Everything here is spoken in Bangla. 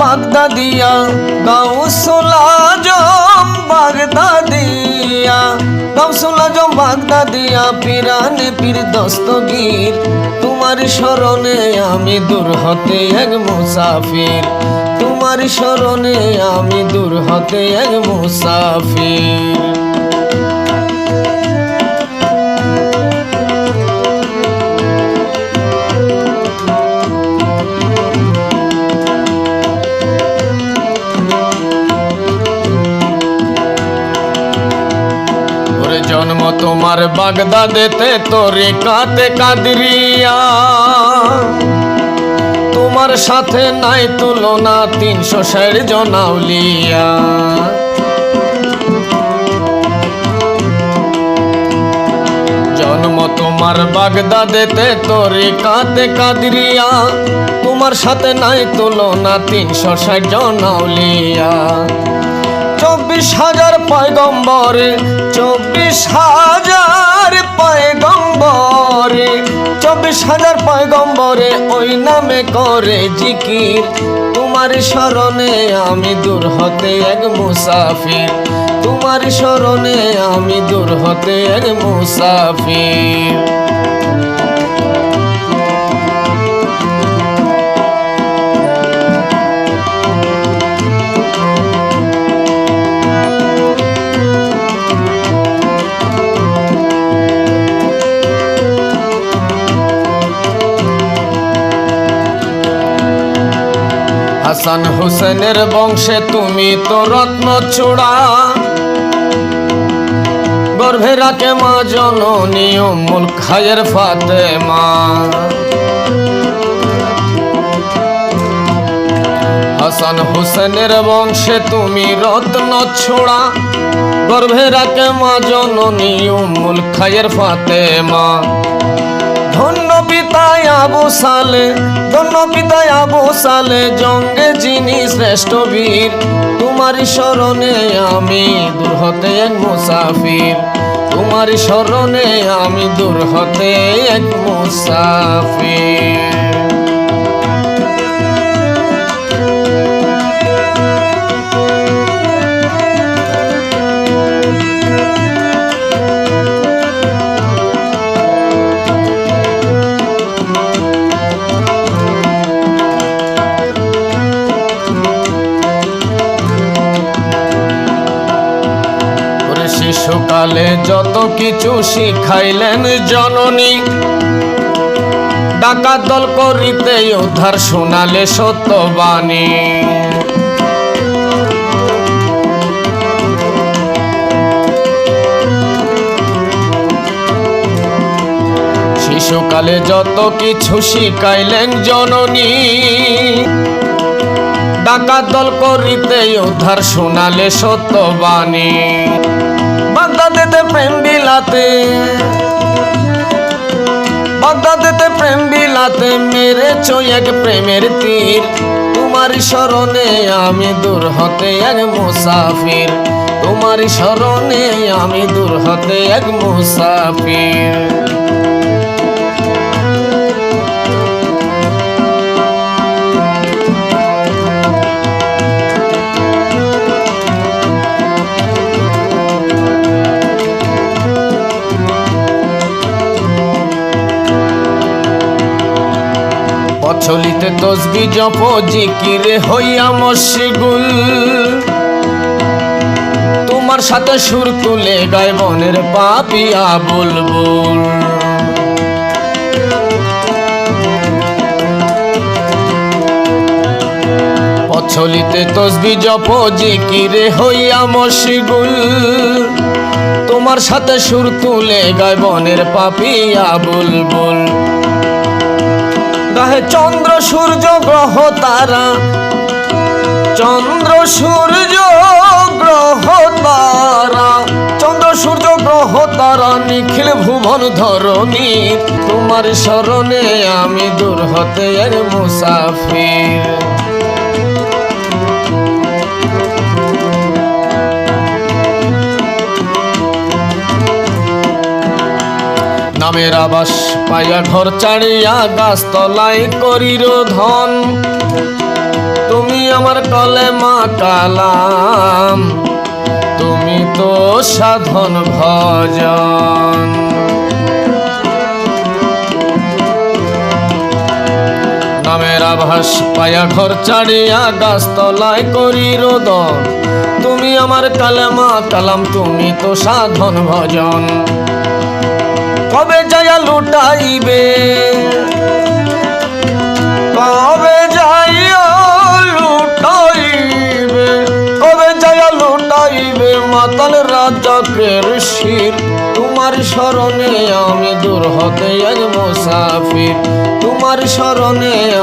বাগদাদিয়া, গাউসুল আজম বাগদাদিয়া, গাউসুল আজম বাগদাদিয়া, পিরানে পীর দস্তগীর। তোমার স্মরণে আমি দূর হতে এক মুসাফির। তোমার স্মরণে আমি দূর হতে এক মুসাফির। তোমার বাগদা বাগদাদেতে তোরে কাতে কাদরিয়া। তোমার সাথে নাই তুলনা তিনশো ষাট জনাউলিয়া জন্ম তোমার বাগদাদেতে তোরে কাতে কাদরিয়া। তোমার সাথে নাই তুলনা তিনশো ষাট জনাউলিয়া চব্বিশ হাজার পয়গম্বরে, চব্বিশ হাজার পয়গম্বরে, চব্বিশ হাজার পয়গম্বরে ওই নামে করে জিকির। তোমার স্মরণে আমি দূর হতে এক মুসাফির। তোমার স্মরণে আমি দূর হতে এক মুসাফির। হাসান হোসেনের বংশে তুমি তো রত্ন চূড়া। গর্ভে রাখে মা জননী মুল খায়ের ফাতেমা। হাসান হোসেনের বংশে তুমি রত্ন ছোড়া গর্ভে রাখে মা জননী মুল খায়ের ফাতেমা। ধন্য আবু সালে আবু সালে, জঙ্গে যিনি শ্রেষ্ঠ বীর তোমার স্মরণে আমি দূর হতে এক মুসাফির। তোমার আমি দূর হতে এক মুসাফির। শিশুকালে যত কিছু শিখাইলেন জননী। ডাকাত দল করিতে উদ্ধার শোনালে সত্যবাণী। শিশুকালে যত কিছু শিখাইলেন জননী। ডাকাত দল করিতে উদ্ধার শোনালে সত্যবাণী। বাগদাদেতে প্রেম বিলাতে, বাগদাদেতে প্রেম বিলাতে মেরে এক প্রেমের তীর। তোমার স্মরণে আমি দূর হতে এক মুসাফির। তোমার স্মরণে আমি দূর হতে এক মুসাফির। প্রচলিতে তসবি জপ, জিকিরে হইয়া মশগুল। তোমার সাথে সুর তুলে গায় বনের পাপিয়া বুলবুল। প্রচলিতে তসবি জপ, জিকিরে হইয়া মশগুল। তোমার সাথে সুর তুলে গায় বনের পাপিয়া বুলবুল। চন্দ্র সূর্য গ্রহ তারা। চন্দ্র সূর্য গ্রহ তারা। চন্দ্র সূর্য গ্রহ তারা, নিখিল ভুবন ধরণী। তোমার স্মরণে আমি দূর হতে মুসাফির। নামের আবাস পাইয়া ঘর চাড়িয়া গাছ তলায় করির ধন। তুমি আমার কলে মা কালাম, তুমি তো সাধন ভজন। নামের পায়া ঘর চাড়িয়া গাছতলায় করি রোদন তুমি আমার কালেমা কালাম, তুমি তো সাধন ভজন। কবে যায়া লুটাইবে। কবে যাইয়া লুটাইবে, কবে যায়া লুটাইবে মাতাল রাজকের শির। তোমার স্মরণে আমি দূর হতে আজ মুসাফির। তোমার স্মরণে